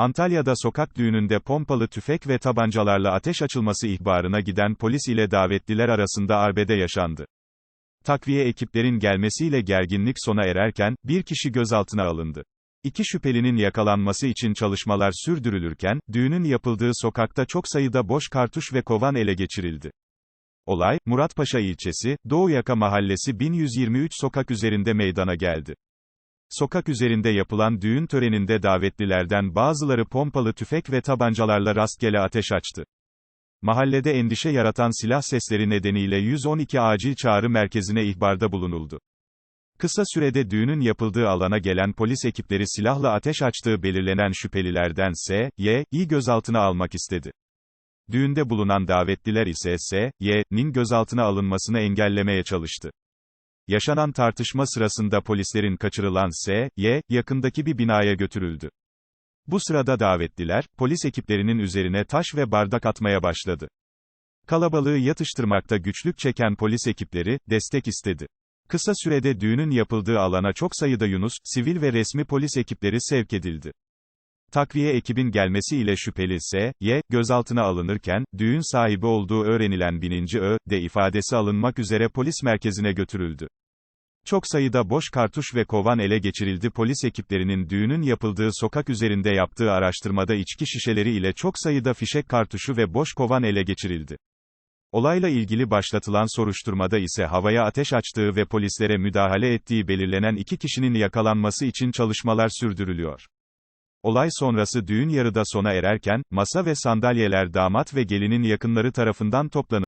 Antalya'da sokak düğününde pompalı tüfek ve tabancalarla ateş açılması ihbarına giden polis ile davetliler arasında arbede yaşandı. Takviye ekiplerin gelmesiyle gerginlik sona ererken, bir kişi gözaltına alındı. İki şüphelinin yakalanması için çalışmalar sürdürülürken, düğünün yapıldığı sokakta çok sayıda boş kartuş ve kovan ele geçirildi. Olay, Muratpaşa ilçesi, Doğu Yaka Mahallesi 1123 sokak üzerinde meydana geldi. Sokak üzerinde yapılan düğün töreninde davetlilerden bazıları pompalı tüfek ve tabancalarla rastgele ateş açtı. Mahallede endişe yaratan silah sesleri nedeniyle 112 acil çağrı merkezine ihbarda bulunuldu. Kısa sürede düğünün yapıldığı alana gelen polis ekipleri silahla ateş açtığı belirlenen şüphelilerden S, Y, İ gözaltına almak istedi. Düğünde bulunan davetliler ise S, Y.'nin gözaltına alınmasını engellemeye çalıştı. Yaşanan tartışma sırasında polislerin kaçırılan S, Y, yakındaki bir binaya götürüldü. Bu sırada davetliler, polis ekiplerinin üzerine taş ve bardak atmaya başladı. Kalabalığı yatıştırmakta güçlük çeken polis ekipleri, destek istedi. Kısa sürede düğünün yapıldığı alana çok sayıda Yunus, sivil ve resmi polis ekipleri sevk edildi. Takviye ekibin gelmesiyle şüpheli S, Y, gözaltına alınırken, düğün sahibi olduğu öğrenilen bininci Ö, de ifadesi alınmak üzere polis merkezine götürüldü. Çok sayıda boş kartuş ve kovan ele geçirildi polis ekiplerinin düğünün yapıldığı sokak üzerinde yaptığı araştırmada içki şişeleri ile çok sayıda fişek kartuşu ve boş kovan ele geçirildi. Olayla ilgili başlatılan soruşturmada ise havaya ateş açtığı ve polislere müdahale ettiği belirlenen iki kişinin yakalanması için çalışmalar sürdürülüyor. Olay sonrası düğün yarıda sona ererken, masa ve sandalyeler damat ve gelinin yakınları tarafından toplanıldı.